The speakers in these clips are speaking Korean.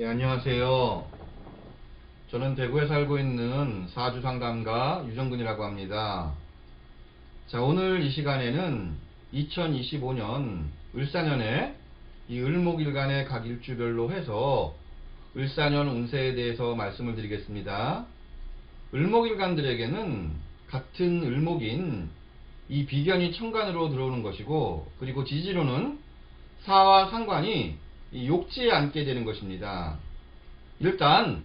예, 안녕하세요. 저는 대구에 살고 있는 사주 상담가 유정근이라고 합니다. 자, 오늘 이 시간에는 2025년 을사년에 이 을목일간의 각 일주별로 해서 을사년 운세에 대해서 말씀을 드리겠습니다. 을목일간들에게는 같은 을목인 이 비견이 천간으로 들어오는 것이고 그리고 지지로는 사와 상관이 이 욕지에 앉게 되는 것입니다. 일단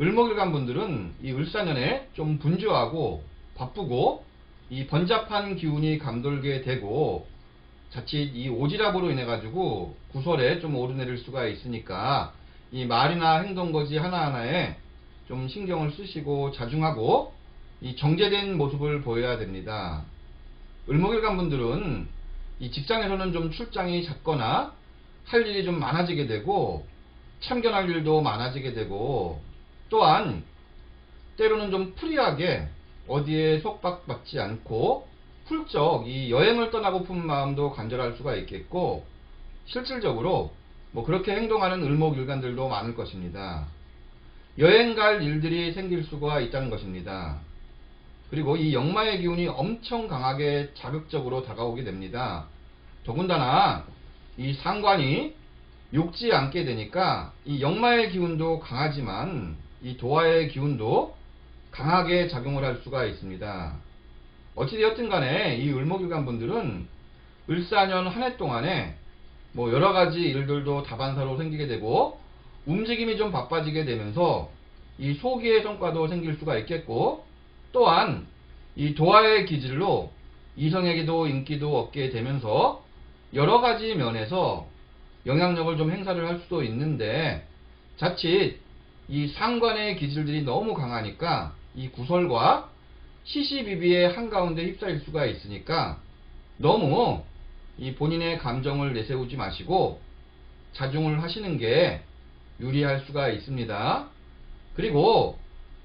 을목일 간 분들은 이 을사년에 좀 분주하고 바쁘고 이 번잡한 기운이 감돌게 되고 자칫 이 오지랖으로 인해 가지고 구설에 좀 오르내릴 수가 있으니까 이 말이나 행동거지 하나하나에 좀 신경을 쓰시고 자중하고 이 정제된 모습을 보여야 됩니다. 을목일간 분들은 이 직장에서는 좀 출장이 잦거나 할 일이 좀 많아지게 되고 참견할 일도 많아지게 되고 또한 때로는 좀 프리하게 어디에 속박받지 않고 훌쩍 이 여행을 떠나고픈 마음도 간절할 수가 있겠고 실질적으로 뭐 그렇게 행동하는 을목일간들도 많을 것입니다. 여행 갈 일들이 생길 수가 있다는 것입니다. 그리고 이 역마의 기운이 엄청 강하게 자극적으로 다가오게 됩니다. 더군다나 이 상관이 욕지 않게 되니까 이 역마의 기운도 강하지만 이 도화의 기운도 강하게 작용을 할 수가 있습니다. 어찌되었든 간에 이 을목일간 분들은 을사년 한 해 동안에 뭐 여러 가지 일들도 다반사로 생기게 되고 움직임이 좀 바빠지게 되면서 이 소기의 성과도 생길 수가 있겠고 또한 이 도화의 기질로 이성에게도 인기도 얻게 되면서 여러 가지 면에서 영향력을 좀 행사를 할 수도 있는데 자칫 이 상관의 기질들이 너무 강하니까 이 구설과 시시비비의 한가운데 휩싸일 수가 있으니까 너무 이 본인의 감정을 내세우지 마시고 자중을 하시는 게 유리할 수가 있습니다. 그리고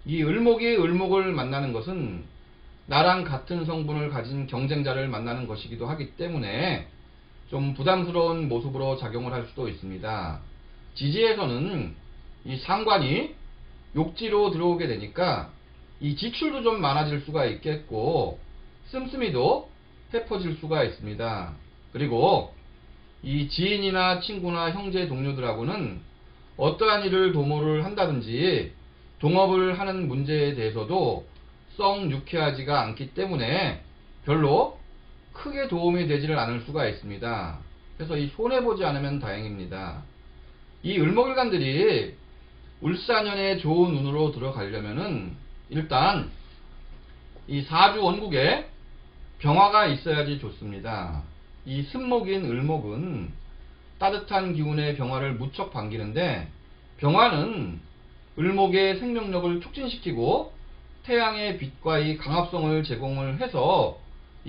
이 을목이 을목을 만나는 것은 나랑 같은 성분을 가진 경쟁자를 만나는 것이기도 하기 때문에 좀 부담스러운 모습으로 작용을 할 수도 있습니다. 지지에서는 이 상관이 욕지로 들어오게 되니까 이 지출도 좀 많아질 수가 있겠고 씀씀이도 해퍼질 수가 있습니다. 그리고 이 지인이나 친구나 형제 동료들하고는 어떠한 일을 도모를 한다든지 동업을 하는 문제에 대해서도 썩 유쾌하지가 않기 때문에 별로 크게 도움이 되지를 않을 수가 있습니다. 그래서 이 손해보지 않으면 다행입니다. 이 을목일간들이 울사년에 좋은 운으로 들어가려면은 일단 이 사주 원국에 병화가 있어야지 좋습니다. 이 습목인 을목은 따뜻한 기운의 병화를 무척 반기는데 병화는 을목의 생명력을 촉진시키고 태양의 빛과 이 강합성을 제공을 해서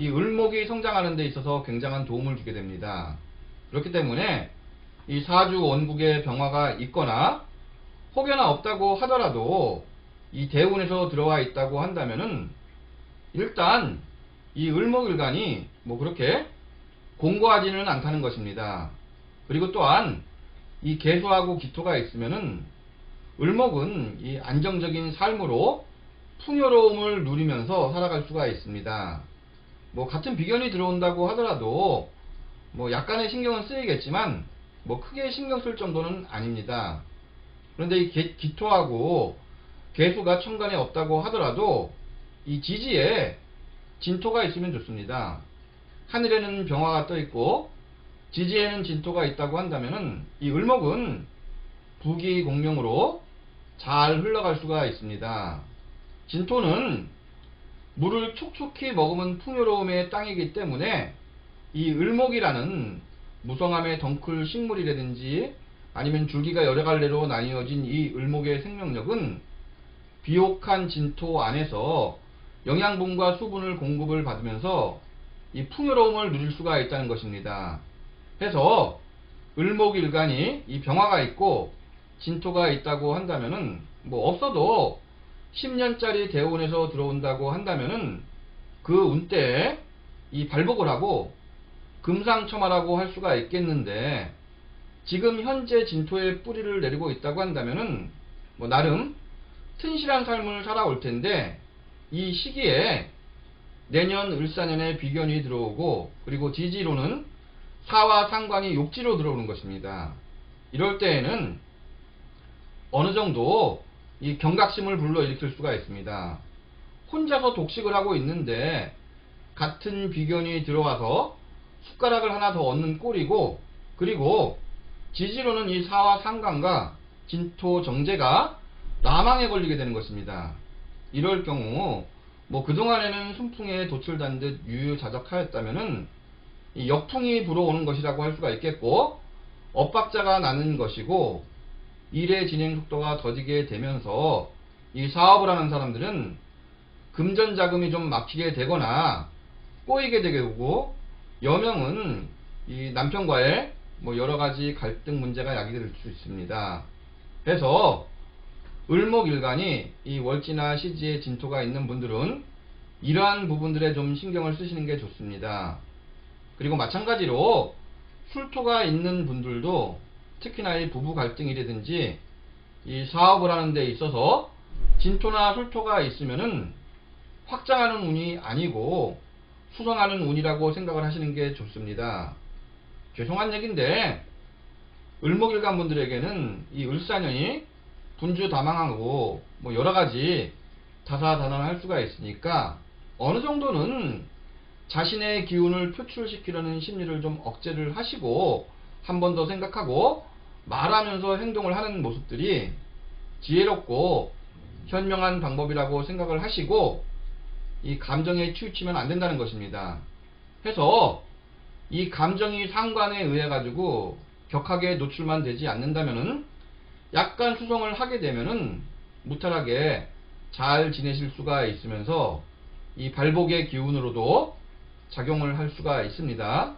이 을목이 성장하는 데 있어서 굉장한 도움을 주게 됩니다. 그렇기 때문에 이 사주 원국에 병화가 있거나 혹여나 없다고 하더라도 이 대운에서 들어와 있다고 한다면은 일단 이 을목일간이 뭐 그렇게 공고하지는 않다는 것입니다. 그리고 또한 이 개수하고 기토가 있으면은 을목은 이 안정적인 삶으로 풍요로움을 누리면서 살아갈 수가 있습니다. 뭐 같은 비견이 들어온다고 하더라도 뭐 약간의 신경은 쓰이겠지만 뭐 크게 신경 쓸 정도는 아닙니다. 그런데 이 기, 토하고 개수가 천간에 없다고 하더라도 이 지지에 진토가 있으면 좋습니다. 하늘에는 병화가 떠 있고 지지에는 진토가 있다고 한다면은 이 을목은 부기 공명으로 잘 흘러갈 수가 있습니다. 진토는 물을 촉촉히 먹으면 풍요로움의 땅이기 때문에 이 을목이라는 무성함의 덩클 식물이라든지 아니면 줄기가 여러 갈래로 나뉘어진 이 을목의 생명력은 비옥한 진토 안에서 영양분과 수분을 공급을 받으면서 이 풍요로움을 누릴 수가 있다는 것입니다. 해서 을목일간이 이 병화가 있고 진토가 있다고 한다면은 뭐 없어도 10년짜리 대운에서 들어온다고 한다면은 그 운때에 이 발복을 하고 금상첨화라고 할 수가 있겠는데 지금 현재 진토에 뿌리를 내리고 있다고 한다면은 뭐 나름 튼실한 삶을 살아올 텐데 이 시기에 내년 을사년에 비견이 들어오고 그리고 지지로는 사와 상관이 욕지로 들어오는 것입니다. 이럴 때에는 어느 정도 이 경각심을 불러일으킬 수가 있습니다. 혼자서 독식을 하고 있는데 같은 비견이 들어와서 숟가락을 하나 더 얻는 꼴이고 그리고 지지로는 이 사와 상관과 진토 정제가 라망에 걸리게 되는 것입니다. 이럴 경우 뭐 그동안에는 순풍에 도출단 듯 유유자적하였다면은 이 역풍이 불어오는 것이라고 할 수가 있겠고 엇박자가 나는 것이고 일의 진행 속도가 더디게 되면서 이 사업을 하는 사람들은 금전 자금이 좀 막히게 되거나 꼬이게 되고 여명은 이 남편과의 뭐 여러 가지 갈등 문제가 야기될 수 있습니다. 그래서 을목일간이 이 월지나 시지에 진토가 있는 분들은 이러한 부분들에 좀 신경을 쓰시는 게 좋습니다. 그리고 마찬가지로 술토가 있는 분들도 특히나 이 부부 갈등이라든지 이 사업을 하는 데 있어서 진토나 술토가 있으면은 확장하는 운이 아니고 수성하는 운이라고 생각을 하시는 게 좋습니다. 죄송한 얘기인데 을목일간 분들에게는 이 을사년이 분주다망하고 뭐 여러 가지 다사다난할 수가 있으니까 어느 정도는 자신의 기운을 표출시키려는 심리를 좀 억제를 하시고 한 번 더 생각하고 말하면서 행동을 하는 모습들이 지혜롭고 현명한 방법이라고 생각을 하시고 이 감정에 치우치면 안 된다는 것입니다. 해서 이 감정이 상관에 의해 가지고 격하게 노출만 되지 않는다면은 약간 수성을 하게 되면은 무탈하게 잘 지내실 수가 있으면서 이 발복의 기운으로도 작용을 할 수가 있습니다.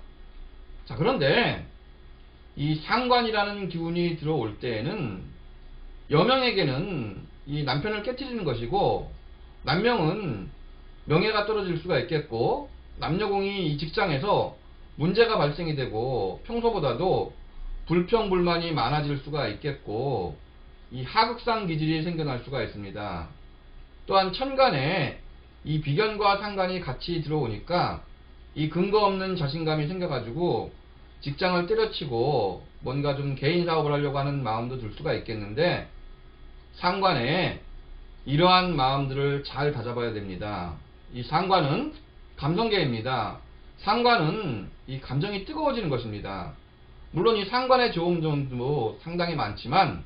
자, 그런데 이 상관이라는 기운이 들어올 때에는 여명에게는 이 남편을 깨뜨리는 것이고 남명은 명예가 떨어질 수가 있겠고 남녀공이 이 직장에서 문제가 발생이 되고 평소보다도 불평 불만이 많아질 수가 있겠고 이 하극상 기질이 생겨날 수가 있습니다. 또한 천간에 이 비견과 상관이 같이 들어오니까 이 근거 없는 자신감이 생겨가지고 직장을 때려치고 뭔가 좀 개인 사업을 하려고 하는 마음도 들 수가 있겠는데 상관에 이러한 마음들을 잘 다잡아야 됩니다. 이 상관은 감성계입니다. 상관은 이 감정이 뜨거워지는 것입니다. 물론 이 상관의 좋은 점도 상당히 많지만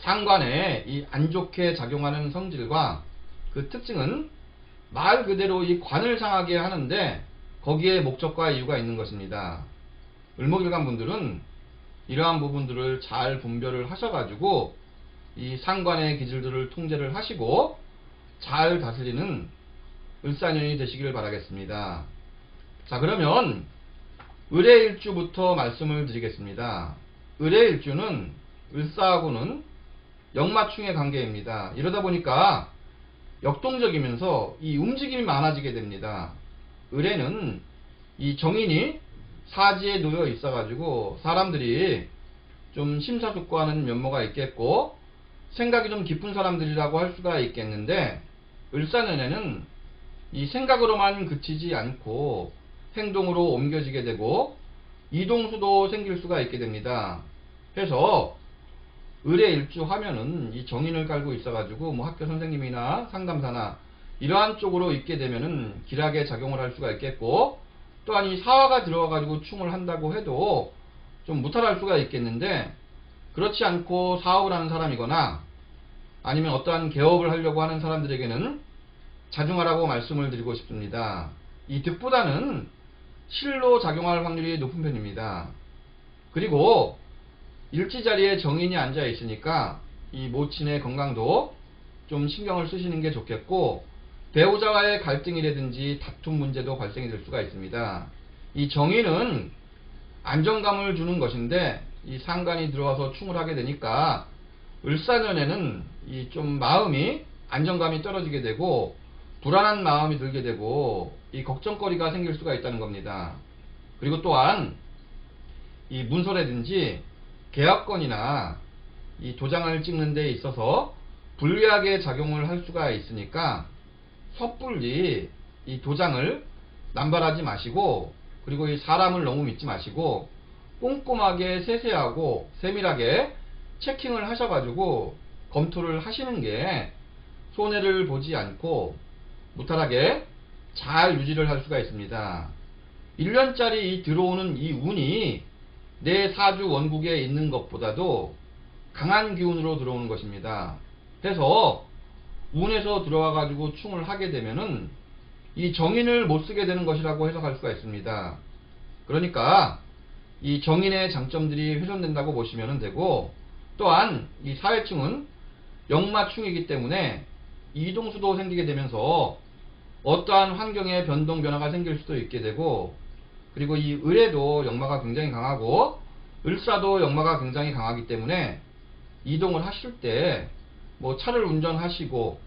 상관에 이 안 좋게 작용하는 성질과 그 특징은 말 그대로 이 관을 상하게 하는데 거기에 목적과 이유가 있는 것입니다. 을목일간 분들은 이러한 부분들을 잘 분별을 하셔가지고 이 상관의 기질들을 통제를 하시고 잘 다스리는 을사년이 되시기를 바라겠습니다. 자 그러면 을의일주부터 말씀을 드리겠습니다. 을의일주는 을사하고는 역마충의 관계입니다. 이러다 보니까 역동적이면서 이 움직임이 많아지게 됩니다. 을에는 이 정인이 사지에 놓여 있어가지고 사람들이 좀 심사숙고하는 면모가 있겠고 생각이 좀 깊은 사람들이라고 할 수가 있겠는데 을사년에는 이 생각으로만 그치지 않고 행동으로 옮겨지게 되고 이동수도 생길 수가 있게 됩니다. 그래서 의뢰 일주 하면은 이 정인을 깔고 있어가지고 뭐 학교 선생님이나 상담사나 이러한 쪽으로 있게 되면은 길하게 작용을 할 수가 있겠고 또한 이 사화가 들어와가지고 충을 한다고 해도 좀 무탈할 수가 있겠는데 그렇지 않고 사업을 하는 사람이거나 아니면 어떠한 개업을 하려고 하는 사람들에게는 자중하라고 말씀을 드리고 싶습니다. 이 득보다는 실로 작용할 확률이 높은 편입니다. 그리고 일지 자리에 정인이 앉아 있으니까 이 모친의 건강도 좀 신경을 쓰시는 게 좋겠고 배우자와의 갈등이라든지 다툼 문제도 발생이 될 수가 있습니다. 이 정인은 안정감을 주는 것인데 이 상관이 들어와서 충을 하게 되니까 을사년에는 이 좀 마음이 안정감이 떨어지게 되고 불안한 마음이 들게 되고 이 걱정거리가 생길 수가 있다는 겁니다. 그리고 또한 이 문서라든지 계약건이나 이 도장을 찍는 데 있어서 불리하게 작용을 할 수가 있으니까 섣불리 이 도장을 남발하지 마시고 그리고 이 사람을 너무 믿지 마시고 꼼꼼하게 세세하고 세밀하게 체킹을 하셔가지고 검토를 하시는 게 손해를 보지 않고 무탈하게 잘 유지를 할 수가 있습니다. 1년짜리 이 들어오는 이 운이 내 사주 원국에 있는 것보다도 강한 기운으로 들어오는 것입니다. 그래서 운에서 들어와 가지고 충을 하게 되면은 이 정인을 못 쓰게 되는 것이라고 해석할 수가 있습니다. 그러니까 이 정인의 장점들이 훼손된다고 보시면 되고 또한 이 사회충은 역마충이기 때문에 이동수도 생기게 되면서 어떠한 환경의 변동 변화가 생길 수도 있게 되고 그리고 이 을에도 역마가 굉장히 강하고 을사도 역마가 굉장히 강하기 때문에 이동을 하실 때 뭐 차를 운전하시고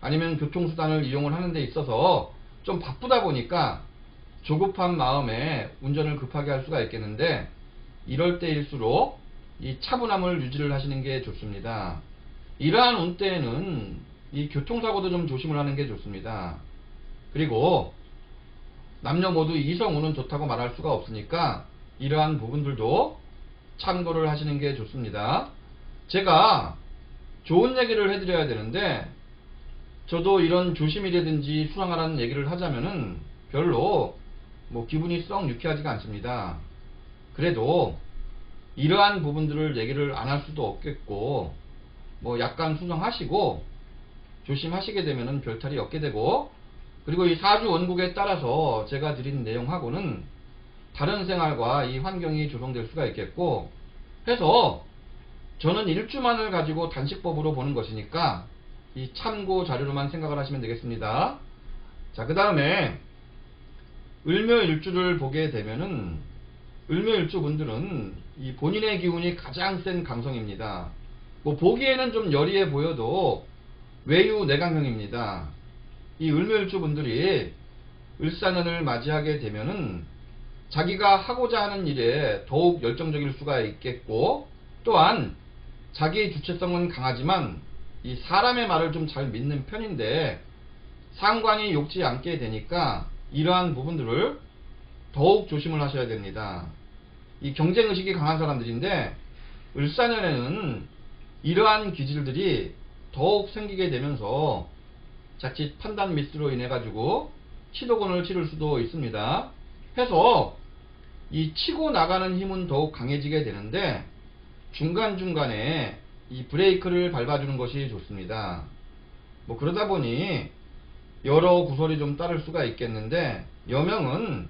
아니면 교통수단을 이용을 하는 데 있어서 좀 바쁘다 보니까 조급한 마음에 운전을 급하게 할 수가 있겠는데 이럴 때일수록 이 차분함을 유지를 하시는 게 좋습니다. 이러한 운때에는 이 교통사고도 좀 조심을 하는 게 좋습니다. 그리고 남녀 모두 이성운은 좋다고 말할 수가 없으니까 이러한 부분들도 참고를 하시는 게 좋습니다. 제가 좋은 얘기를 해드려야 되는데 저도 이런 조심이라든지 수상하라는 얘기를 하자면은 별로 뭐 기분이 썩 유쾌하지가 않습니다. 그래도 이러한 부분들을 얘기를 안 할 수도 없겠고 뭐 약간 수정하시고 조심하시게 되면은 별탈이 없게 되고 그리고 이 사주 원국에 따라서 제가 드린 내용하고는 다른 생활과 이 환경이 조성될 수가 있겠고 해서 저는 일주만을 가지고 단식법으로 보는 것이니까 이 참고 자료로만 생각을 하시면 되겠습니다. 자, 그 다음에 을묘일주를 보게 되면은 을묘일주 분들은 이 본인의 기운이 가장 센 감성입니다. 뭐 보기에는 좀 여리해 보여도 외유 내강형입니다. 이 을묘일주 분들이 을사년을 맞이하게 되면은 자기가 하고자 하는 일에 더욱 열정적일 수가 있겠고 또한 자기의 주체성은 강하지만 이 사람의 말을 좀 잘 믿는 편인데 상관이 욕지 않게 되니까 이러한 부분들을 더욱 조심을 하셔야 됩니다. 이 경쟁의식이 강한 사람들인데 을사년에는 이러한 기질들이 더욱 생기게 되면서 자칫 판단 미스로 인해 가지고 치도곤을 치를 수도 있습니다. 해서 이 치고 나가는 힘은 더욱 강해지게 되는데 중간중간에 이 브레이크를 밟아주는 것이 좋습니다. 뭐 그러다 보니 여러 구설이 좀 따를 수가 있겠는데 여명은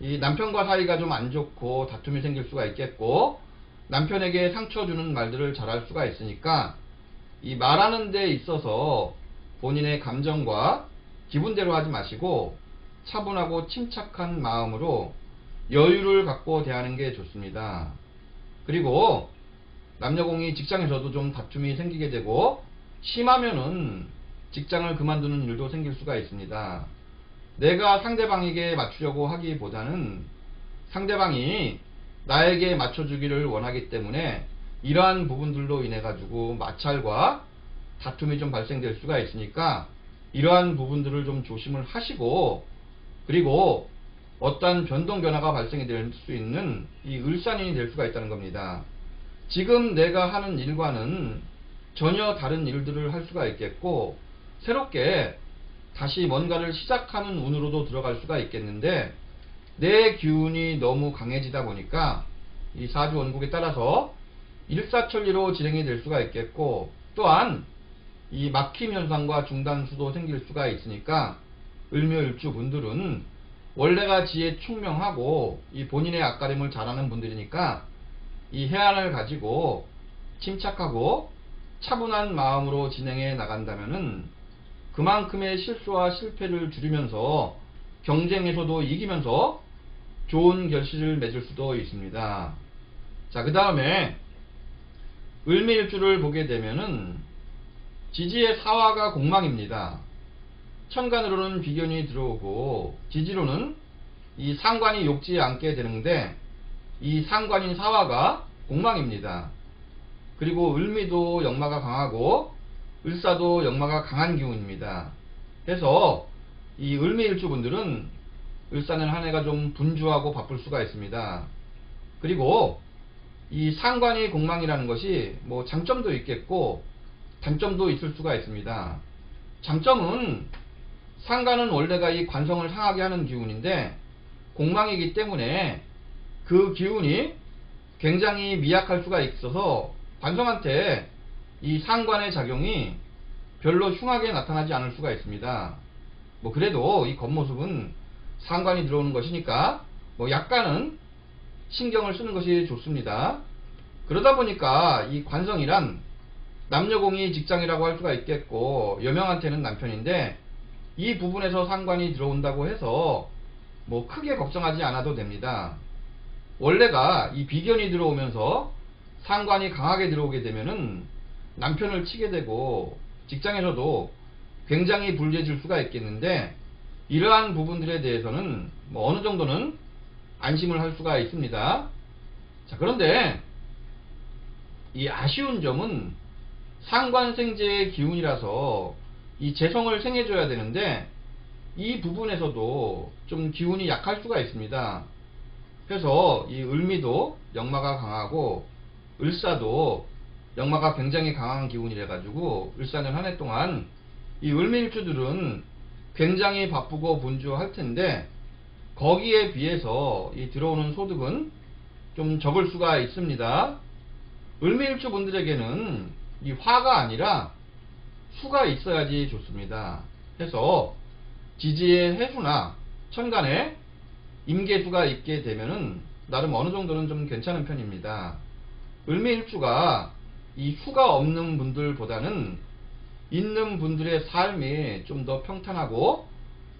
이 남편과 사이가 좀 안 좋고 다툼이 생길 수가 있겠고 남편에게 상처 주는 말들을 잘할 수가 있으니까 이 말하는 데 있어서 본인의 감정과 기분대로 하지 마시고 차분하고 침착한 마음으로 여유를 갖고 대하는 게 좋습니다. 그리고 남녀공이 직장에서도 좀 다툼이 생기게 되고 심하면은 직장을 그만두는 일도 생길 수가 있습니다. 내가 상대방에게 맞추려고 하기보다는 상대방이 나에게 맞춰주기를 원하기 때문에 이러한 부분들로 인해 가지고 마찰과 다툼이 좀 발생될 수가 있으니까 이러한 부분들을 좀 조심을 하시고 그리고 어떠한 변동 변화가 발생이 될 수 있는 이 을산인이 될 수가 있다는 겁니다. 지금 내가 하는 일과는 전혀 다른 일들을 할 수가 있겠고 새롭게 다시 뭔가를 시작하는 운으로도 들어갈 수가 있겠는데 내 기운이 너무 강해지다 보니까 이 사주 원국에 따라서 일사천리로 진행이 될 수가 있겠고 또한 이 막힘 현상과 중단수도 생길 수가 있으니까 을묘일주 분들은 원래가 지혜 충명하고 이 본인의 앞가림을 잘하는 분들이니까 이 해안을 가지고 침착하고 차분한 마음으로 진행해 나간다면은 그만큼의 실수와 실패를 줄이면서 경쟁에서도 이기면서 좋은 결실을 맺을 수도 있습니다. 자, 그 다음에 을미일주를 보게 되면은 지지의 사화가 공망입니다. 천간으로는 비견이 들어오고 지지로는 이 상관이 욕지 않게 되는데 이 상관인 사화가 공망입니다. 그리고 을미도 역마가 강하고 을사도 역마가 강한 기운입니다. 그래서 이 을미일주분들은 을사는 한 해가 좀 분주하고 바쁠 수가 있습니다. 그리고 이 상관이 공망이라는 것이 뭐 장점도 있겠고 단점도 있을 수가 있습니다. 장점은 상관은 원래가 이 관성을 상하게 하는 기운인데 공망이기 때문에 그 기운이 굉장히 미약할 수가 있어서 관성한테 이 상관의 작용이 별로 흉하게 나타나지 않을 수가 있습니다. 뭐 그래도 이 겉모습은 상관이 들어오는 것이니까 뭐 약간은 신경을 쓰는 것이 좋습니다. 그러다 보니까 이 관성이란 남녀공이 직장이라고 할 수가 있겠고 여명한테는 남편인데 이 부분에서 상관이 들어온다고 해서 뭐 크게 걱정하지 않아도 됩니다. 원래가 이 비견이 들어오면서 상관이 강하게 들어오게 되면은 남편을 치게 되고 직장에서도 굉장히 불리해질 수가 있겠는데 이러한 부분들에 대해서는 뭐 어느 정도는 안심을 할 수가 있습니다. 자, 그런데 이 아쉬운 점은 상관생제의 기운이라서 이 재성을 생해줘야 되는데 이 부분에서도 좀 기운이 약할 수가 있습니다. 그래서 이 을미도 역마가 강하고 을사도 역마가 굉장히 강한 기운이래 가지고 을사는 한해 동안 이 을미일주들은 굉장히 바쁘고 분주할 텐데 거기에 비해서 이 들어오는 소득은 좀 적을 수가 있습니다. 을미일주 분들에게는 이 화가 아니라 수가 있어야지 좋습니다. 해서 지지의 해수나 천간에 임계수가 있게 되면은 나름 어느 정도는 좀 괜찮은 편입니다. 을미일주가 이 수가 없는 분들보다는 있는 분들의 삶이 좀 더 평탄하고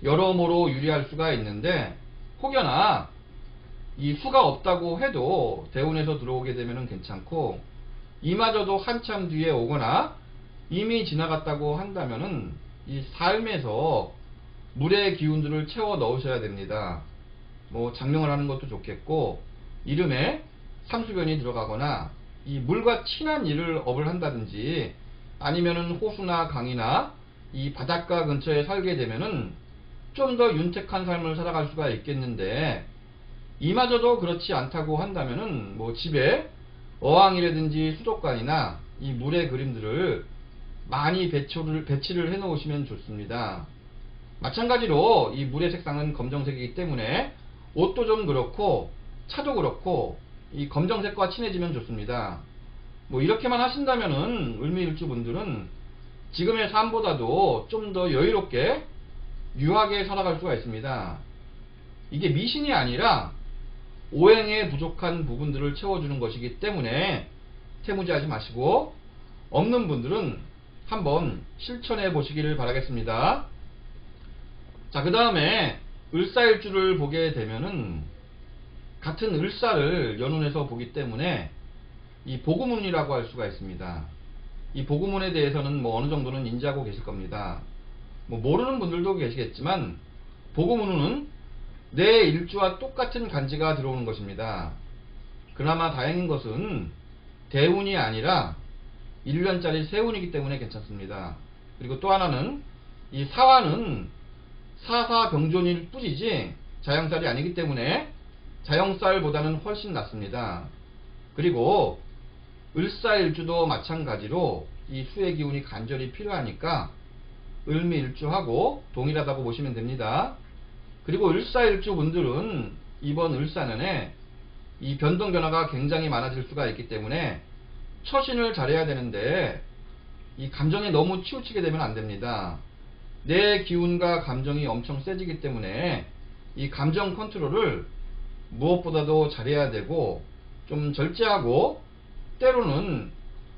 여러모로 유리할 수가 있는데 혹여나 이 수가 없다고 해도 대운에서 들어오게 되면 괜찮고 이마저도 한참 뒤에 오거나 이미 지나갔다고 한다면은 이 삶에서 물의 기운들을 채워 넣으셔야 됩니다. 뭐 장명을 하는 것도 좋겠고 이름에 삼수변이 들어가거나 이 물과 친한 일을 업을 한다든지 아니면은 호수나 강이나 이 바닷가 근처에 살게 되면은 좀 더 윤택한 삶을 살아갈 수가 있겠는데 이마저도 그렇지 않다고 한다면은 뭐 집에 어항이라든지 수도관이나 이 물의 그림들을 많이 배치를, 배치를 해 놓으시면 좋습니다. 마찬가지로 이 물의 색상은 검정색이기 때문에 옷도 좀 그렇고 차도 그렇고 이 검정색과 친해지면 좋습니다. 뭐 이렇게만 하신다면은 을미일주 분들은 지금의 삶보다도 좀 더 여유롭게 유하게 살아갈 수가 있습니다. 이게 미신이 아니라 오행에 부족한 부분들을 채워주는 것이기 때문에 태무지하지 마시고 없는 분들은 한번 실천해 보시기를 바라겠습니다. 자, 그 다음에 을사일주를 보게 되면은 같은 을사를 연운해서 보기 때문에 이 보구문이라고 할 수가 있습니다. 이 보구문에 대해서는 뭐 어느 정도는 인지하고 계실 겁니다. 뭐 모르는 분들도 계시겠지만 보구문은 내 일주와 똑같은 간지가 들어오는 것입니다. 그나마 다행인 것은 대운이 아니라 1년짜리 세운이기 때문에 괜찮습니다. 그리고 또 하나는 이 사화는 사사병존일 뿐이지 자영살이 아니기 때문에 자영살보다는 훨씬 낫습니다. 그리고 을사일주도 마찬가지로 이 수의 기운이 간절히 필요하니까 을미일주하고 동일하다고 보시면 됩니다. 그리고 을사일주 분들은 이번 을사년에 이 변동 변화가 굉장히 많아질 수가 있기 때문에 처신을 잘해야 되는데 이 감정에 너무 치우치게 되면 안 됩니다. 내 기운과 감정이 엄청 세지기 때문에 이 감정 컨트롤을 무엇보다도 잘해야 되고 좀 절제하고 때로는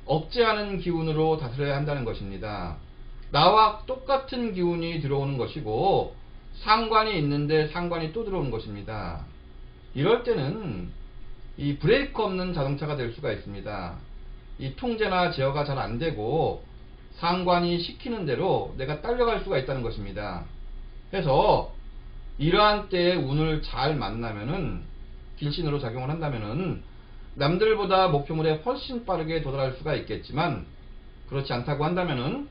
억제하는 기운으로 다스려야 한다는 것입니다. 나와 똑같은 기운이 들어오는 것이고 상관이 있는데 상관이 또 들어오는 것입니다. 이럴 때는 이 브레이크 없는 자동차가 될 수가 있습니다. 이 통제나 제어가 잘 안되고 상관이 시키는 대로 내가 딸려갈 수가 있다는 것입니다. 그래서 이러한 때에 운을 잘 만나면은 길신으로 작용을 한다면은 남들보다 목표물에 훨씬 빠르게 도달할 수가 있겠지만 그렇지 않다고 한다면은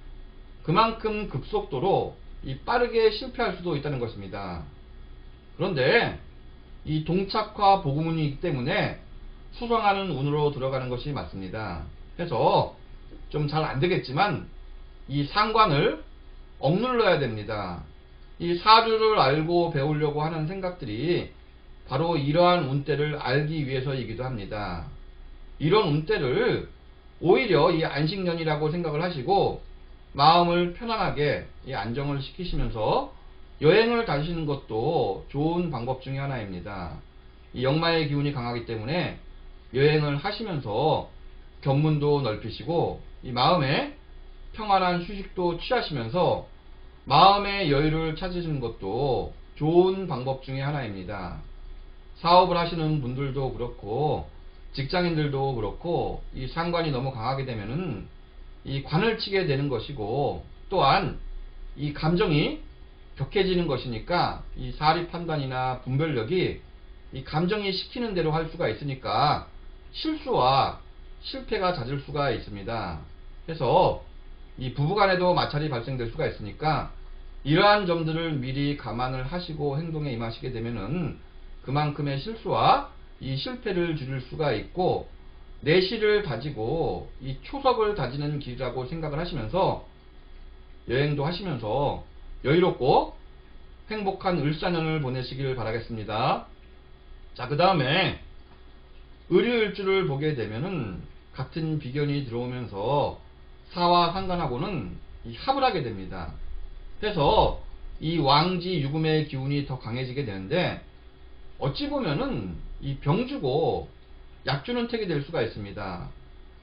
그만큼 급속도로 이 빠르게 실패할 수도 있다는 것입니다. 그런데 이 동착화 보급운이기 때문에 수성하는 운으로 들어가는 것이 맞습니다. 그래서 좀 잘 안 되겠지만 이 상관을 억눌러야 됩니다. 이 사주를 알고 배우려고 하는 생각들이 바로 이러한 운대를 알기 위해서이기도 합니다. 이런 운대를 오히려 이 안식년이라고 생각을 하시고 마음을 편안하게 이 안정을 시키시면서 여행을 다니시는 것도 좋은 방법 중에 하나입니다. 이 역마의 기운이 강하기 때문에 여행을 하시면서 견문도 넓히시고 이 마음에 평안한 휴식도 취하시면서 마음의 여유를 찾으시는 것도 좋은 방법 중에 하나입니다. 사업을 하시는 분들도 그렇고 직장인들도 그렇고 이 상관이 너무 강하게 되면은 이 관을 치게 되는 것이고 또한 이 감정이 격해지는 것이니까 이 사리 판단이나 분별력이 이 감정이 시키는 대로 할 수가 있으니까 실수와 실패가 잦을 수가 있습니다. 그래서 이 부부간에도 마찰이 발생될 수가 있으니까 이러한 점들을 미리 감안을 하시고 행동에 임하시게 되면은 그만큼의 실수와 이 실패를 줄일 수가 있고 내실을 다지고 이 초석을 다지는 길이라고 생각을 하시면서 여행도 하시면서 여유롭고 행복한 을사년을 보내시길 바라겠습니다. 자, 그 다음에 을유일주를 보게 되면은 같은 비견이 들어오면서 사와 상관하고는 이 합을 하게 됩니다. 그래서 이 왕지 유금의 기운이 더 강해지게 되는데 어찌 보면은 이 병주고 약주는 택이 될 수가 있습니다.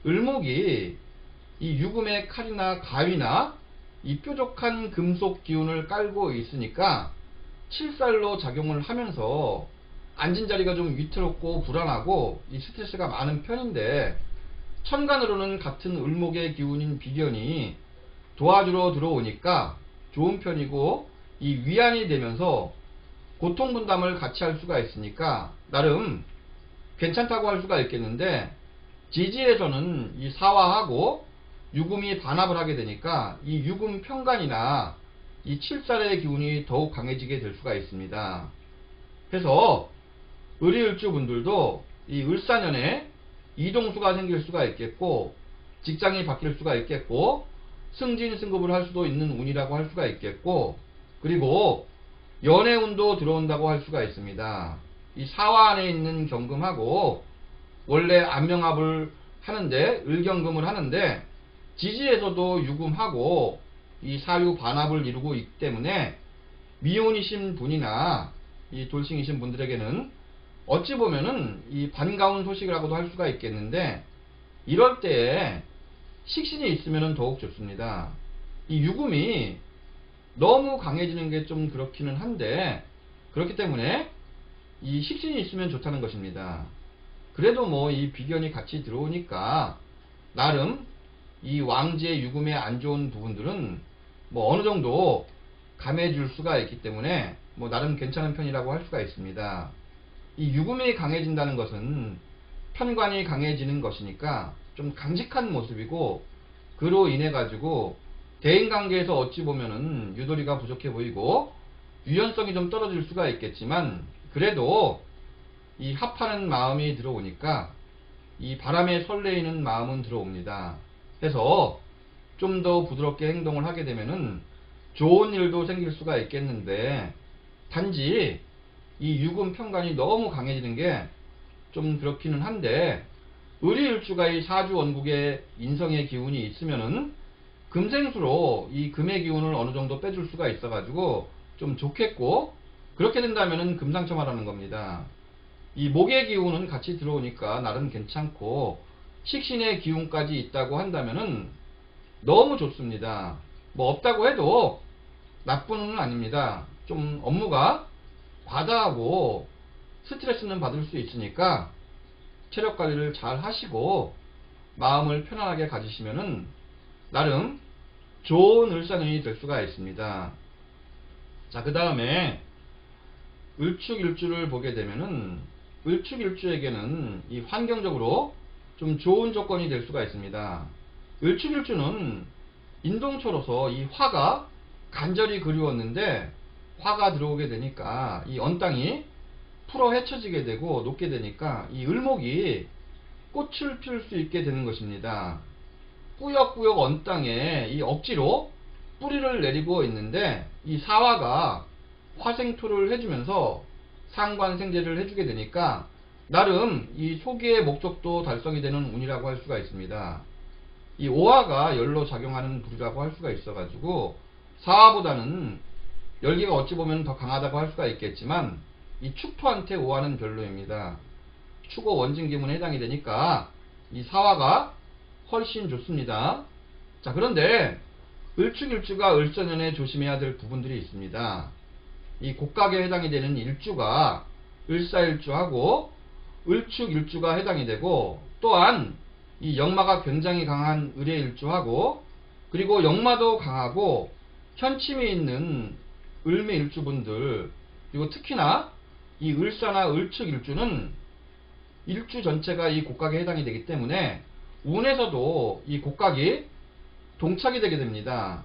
을목이 이 유금의 칼이나 가위나 이 뾰족한 금속 기운을 깔고 있으니까 칠살로 작용을 하면서 앉은 자리가 좀 위태롭고 불안하고 이 스트레스가 많은 편인데 천간으로는 같은 을목의 기운인 비견이 도와주러 들어오니까 좋은 편이고 이 위안이 되면서 고통 분담을 같이 할 수가 있으니까 나름 괜찮다고 할 수가 있겠는데 지지에서는 이 사화하고 유금이 반합을 하게 되니까 이 유금 평간이나 이 칠살의 기운이 더욱 강해지게 될 수가 있습니다. 그래서 을이을주 분들도 이 을사년에 이동수가 생길 수가 있겠고 직장이 바뀔 수가 있겠고 승진 승급을 할 수도 있는 운이라고 할 수가 있겠고 그리고 연애운도 들어온다고 할 수가 있습니다. 이 사화 안에 있는 경금하고 원래 안명합을 하는데 을경금을 하는데 지지에서도 유금하고 이 사유 반합을 이루고 있기 때문에 미혼이신 분이나 이 돌싱이신 분들에게는 어찌 보면은 이 반가운 소식이라고도 할 수가 있겠는데 이럴 때에 식신이 있으면 더욱 좋습니다. 이 유금이 너무 강해지는 게 좀 그렇기는 한데 그렇기 때문에 이 식신이 있으면 좋다는 것입니다. 그래도 뭐 이 비견이 같이 들어오니까 나름 이 왕지의 유금에 안 좋은 부분들은 뭐 어느 정도 감해줄 수가 있기 때문에 뭐 나름 괜찮은 편이라고 할 수가 있습니다. 이 유금이 강해진다는 것은 편관이 강해지는 것이니까 좀 강직한 모습이고 그로 인해 가지고 대인관계에서 어찌 보면은 유도리가 부족해 보이고 유연성이 좀 떨어질 수가 있겠지만 그래도 이 합하는 마음이 들어오니까 이 바람에 설레이는 마음은 들어옵니다. 해서 좀 더 부드럽게 행동을 하게 되면은 좋은 일도 생길 수가 있겠는데 단지 이 유금 평간이 너무 강해지는 게 좀 그렇기는 한데 을이일주가 이 사주 원국의 인성의 기운이 있으면은 금생수로 이 금의 기운을 어느 정도 빼줄 수가 있어 가지고 좀 좋겠고 그렇게 된다면은 금상첨화라는 겁니다. 이 목의 기운은 같이 들어오니까 나름 괜찮고 식신의 기운까지 있다고 한다면은 너무 좋습니다. 뭐 없다고 해도 나쁜 운은 아닙니다. 좀 업무가 과다하고 스트레스는 받을 수 있으니까 체력 관리를 잘 하시고 마음을 편안하게 가지시면은 나름 좋은 을사년이 될 수가 있습니다. 자, 그 다음에 을축일주를 보게 되면은 을축일주에게는 이 환경적으로 좀 좋은 조건이 될 수가 있습니다. 을축일주는 인동초로서 이 화가 간절히 그리웠는데 화가 들어오게 되니까 이 언땅이 풀어 헤쳐지게 되고 녹게 되니까 이 을목이 꽃을 피울 수 있게 되는 것입니다. 꾸역꾸역 언 땅에 이 억지로 뿌리를 내리고 있는데 이 사화가 화생토를 해주면서 상관생제를 해주게 되니까 나름 이 소기의 목적도 달성이 되는 운이라고 할 수가 있습니다. 이 오화가 열로 작용하는 불이라고 할 수가 있어가지고 사화보다는 열기가 어찌 보면 더 강하다고 할 수가 있겠지만 이 축토한테 오화는 별로입니다. 축오 원진 기문에 해당이 되니까 이 사화가 훨씬 좋습니다. 자 그런데 을축일주가 을전년에 조심해야 될 부분들이 있습니다. 이 곡각에 해당이 되는 일주가 을사일주하고 을축일주가 해당이 되고 또한 이 역마가 굉장히 강한 을의 일주하고 그리고 역마도 강하고 현침이 있는 을의 일주분들 그리고 특히나 이 을사나 을축일주는 일주 전체가 이 곡각에 해당이 되기 때문에 운에서도 이 곡각이 동착이 되게 됩니다.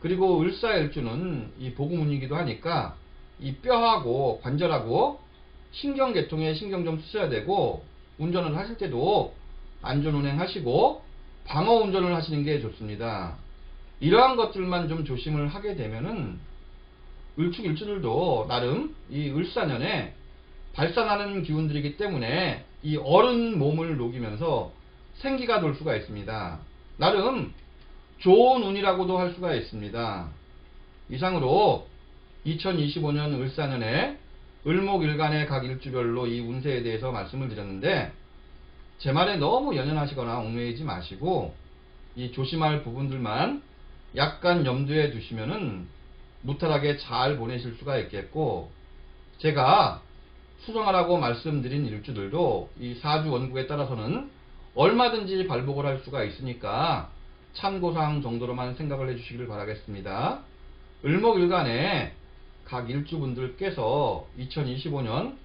그리고 을사 일주는 이 복음운이기도 하니까 이 뼈하고 관절하고 신경계통에 신경 좀 쓰셔야 되고 운전을 하실 때도 안전 운행 하시고 방어 운전을 하시는 게 좋습니다. 이러한 것들만 좀 조심을 하게 되면은 을축일주들도 나름 이 을사년에 발산하는 기운들이기 때문에 이 어른 몸을 녹이면서 생기가 돌 수가 있습니다. 나름 좋은 운이라고도 할 수가 있습니다. 이상으로 2025년 을사년에 을목일간의 각 일주별로 이 운세에 대해서 말씀을 드렸는데 제 말에 너무 연연하시거나 얽매이지 마시고 이 조심할 부분들만 약간 염두에 두시면은 무탈하게 잘 보내실 수가 있겠고 제가 수정하라고 말씀드린 일주들도 이 사주 원국에 따라서는 얼마든지 발복을 할 수가 있으니까 참고사항 정도로만 생각을 해주시길 바라겠습니다. 을목일간에 각 일주분들께서 2025년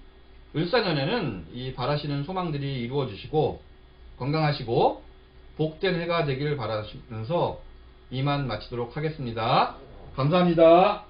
을사년에는 이 바라시는 소망들이 이루어지시고 건강하시고 복된 해가 되길 바라시면서 이만 마치도록 하겠습니다. 감사합니다.